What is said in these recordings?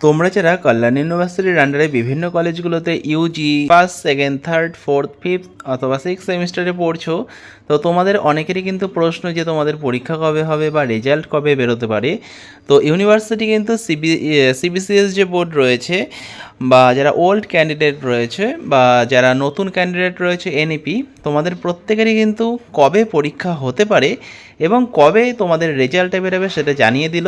তোমরা যারা কল্যাণ ইউনিভার্সিটির আন্ডারে বিভিন্ন কলেজগুলোতে UG first second third fourth fifth অথবা সিক্স সেমিস্টারে পড়ছো, তো তোমাদের অনেকেরই কিন্তু প্রশ্ন যে তোমাদের পরীক্ষা কবে হবে বা রেজাল্ট কবে বেরোতে পারে। তো ইউনিভার্সিটি কিন্তু সিবি সিবিসিএস যে বোর্ড রয়েছে বা যারা ওল্ড ক্যান্ডিডেট রয়েছে বা যারা নতুন ক্যান্ডিডেট রয়েছে এনইপি তোমাদের প্রত্যেকেরই কিন্তু কবে পরীক্ষা হতে পারে এবং কবে তোমাদের রেজাল্টটা বেরোবে সেটা জানিয়ে দিল।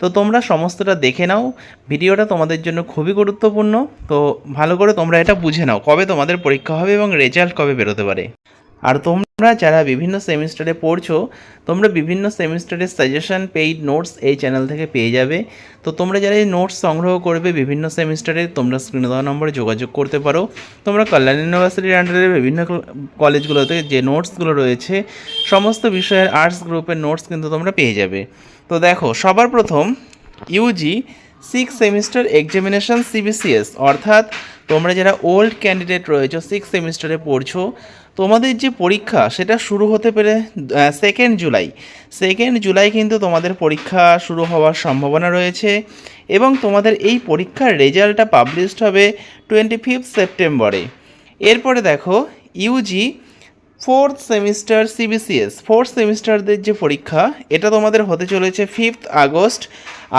তো তোমরা সমস্তটা দেখে নাও। ভিডিওটা তোমাদের জন্য খুবই গুরুত্বপূর্ণ। তো ভালো করে তোমরা এটা বুঝে নাও কবে তোমাদের পরীক্ষা হবে এবং রেজাল্ট কবে বেরোতে পারে। আর তোমরা যারা বিভিন্ন সেমিস্টারে পড়ছো, তোমরা বিভিন্ন সেমিস্টারের সাজেশন পেইড নোটস এই চ্যানেল থেকে পেয়ে যাবে। তো তোমরা যারা এই নোটস সংগ্রহ করবে, বিভিন্ন সেমিস্টারে তোমরা স্ক্রিনে দেওয়া নম্বরে যোগাযোগ করতে পারো। তোমরা কল্যাণ ইউনিভার্সিটির আন্ডারে বিভিন্ন কলেজগুলোতে যে নোটসগুলো রয়েছে, সমস্ত বিষয়ের আর্টস গ্রুপের নোটস কিন্তু তোমরা পেয়ে যাবে। তো দেখো, সবার প্রথম UG six semester examination CBCS অর্থাৎ তোমরা যারা ওল্ড ক্যান্ডিডেট রয়েছো সিক্স সেমিস্টারে পড়ছো তোমাদের যে পরীক্ষা, সেটা শুরু হতে পেরে সেকেন্ড জুলাই সেকেন্ড জুলাই কিন্তু তোমাদের পরীক্ষা শুরু হওয়ার সম্ভাবনা রয়েছে এবং তোমাদের এই পরীক্ষার রেজাল্টটা পাবলিশড হবে টোয়েন্টি ফিফথ সেপ্টেম্বরে এরপরে দেখো UG fourth semester CBCS fourth সেমিস্টারদের যে পরীক্ষা, এটা তোমাদের হতে চলেছে ফিফথ আগস্ট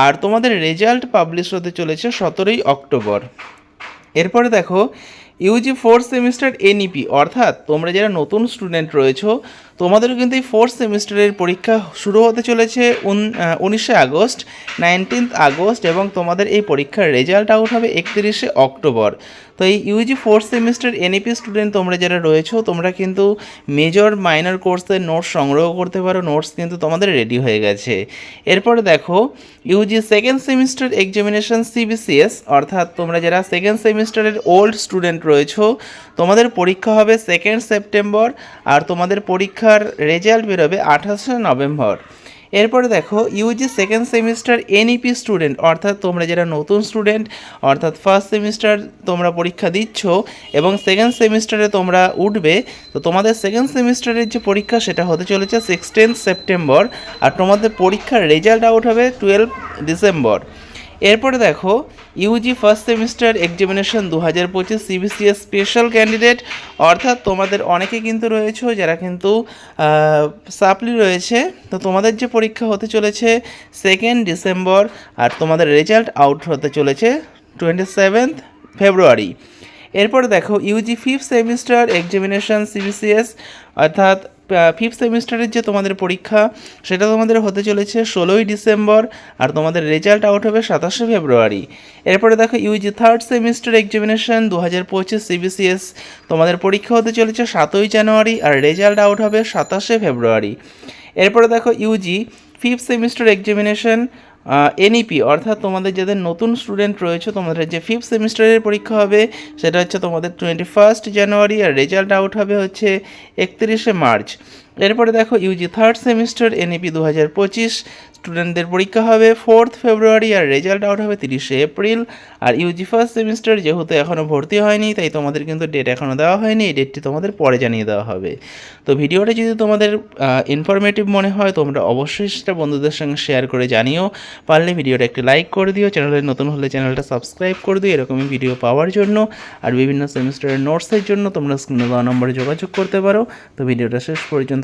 আর তোমাদের রেজাল্ট পাবলিশ হতে চলেছে সতেরোই অক্টোবর এরপরে দেখো ইউজি ফোর্থ সেমিস্টার এনইপি অর্থাৎ তোমরা যারা নতুন স্টুডেন্ট রয়েছো তোমাদেরও কিন্তু এই ফোর্থ সেমিস্টারের পরীক্ষা শুরু হতে চলেছে উন উনিশে আগস্ট নাইনটিন্থ আগস্ট এবং তোমাদের এই পরীক্ষার রেজাল্ট আউট হবে একত্রিশে অক্টোবর। তো এই UG fourth semester NEP student তোমরা যারা রয়েছো, তোমরা কিন্তু মেজর মাইনর কোর্সের নোটস সংগ্রহ করতে পারো নোটস কিন্তু তোমাদের রেডি হয়ে গেছে। এরপরে দেখো UG second semester examination CBCS অর্থাৎ তোমরা যারা সেকেন্ড সেমিস্টারের ওল্ড স্টুডেন্ট রয়েছো, তোমাদের পরীক্ষা হবে সেকেন্ড সেপ্টেম্বর আর তোমাদের পরীক্ষার রেজাল্ট বেরোবে আঠাশে নভেম্বর। এরপরে দেখো UG second semester NEP student অর্থাৎ তোমরা যারা নতুন স্টুডেন্ট অর্থাৎ ফার্স্ট সেমিস্টার তোমরা পরীক্ষা দিচ্ছ এবং সেকেন্ড সেমিস্টারে তোমরা উঠবে, তো তোমাদের সেকেন্ড সেমিস্টারের যে পরীক্ষা সেটা হতে চলেছে সিক্সটিন সেপ্টেম্বর আর তোমাদের পরীক্ষার রেজাল্ট আউট হবে টুয়েলভ ডিসেম্বর এরপরে দেখো ইউজি ফার্স্ট সেমিস্টার এক্সামিনেশন দু হাজার পঁচিশ সিবিসিএস স্পেশাল ক্যান্ডিডেট অর্থাৎ তোমাদের অনেকে কিন্তু রয়েছে যারা কিন্তু সাপ্লি রয়েছে। তো তোমাদের যে পরীক্ষা হতে চলেছে সেকেন্ড ডিসেম্বর আর তোমাদের রেজাল্ট আউট হতে চলেছে টোয়েন্টি সেভেন্থ ফেব্রুয়ারি এরপরে দেখো UG fifth semester examination CBCS অর্থাৎ ফিফথ সেমিস্টারের যে তোমাদের পরীক্ষা, সেটা তোমাদের হতে চলেছে ষোলোই ডিসেম্বর, আর তোমাদের রেজাল্ট আউট হবে সাতাশে ফেব্রুয়ারি। এরপরে দেখো ইউজি থার্ড সেমিস্টার এক্সামিনেশন দু হাজার পঁচিশ সিবিসিএস তোমাদের পরীক্ষা হতে চলেছে সাতই জানুয়ারি, আর রেজাল্ট আউট হবে সাতাশে ফেব্রুয়ারি। এরপরে দেখো UG fifth semester examination NEP অর্থাৎ তোমাদের যাদের নতুন স্টুডেন্ট রয়েছে, তোমাদের যে ফিফথ সেমিস্টারের পরীক্ষা হবে, সেটা হচ্ছে তোমাদের টোয়েন্টি ফার্স্ট জানুয়ারি আর রেজাল্ট আউট হবে হচ্ছে একত্রিশে মার্চ এরপরে দেখো ইউজি থার্ড সেমিস্টার এনইপি দু হাজার পঁচিশ স্টুডেন্টদের পরীক্ষা হবে ফোর্থ ফেব্রুয়ারি আর রেজাল্ট আউট হবে তিরিশে এপ্রিল আর ইউজি ফার্স্ট সেমিস্টার যেহেতু এখনও ভর্তি হয়নি, তাই তোমাদের কিন্তু ডেট এখনও দেওয়া হয়নি, এই ডেটটি তোমাদের পরে জানিয়ে দেওয়া হবে। তো ভিডিওটা যদি তোমাদের ইনফরমেটিভ মনে হয়, তোমরা অবশ্যই সেটা বন্ধুদের সঙ্গে শেয়ার করে জানিও। পারলে ভিডিওটা একটি লাইক করে দিও, চ্যানেলে নতুন হলে চ্যানেলটা সাবস্ক্রাইব করে দিও, এরকমই ভিডিও পাওয়ার জন্য। আর বিভিন্ন সেমিস্টারের নোটসের জন্য তোমরা স্ক্রিনে দেওয়া নম্বরে যোগাযোগ করতে পারো। তো ভিডিওটা শেষ পর্যন্ত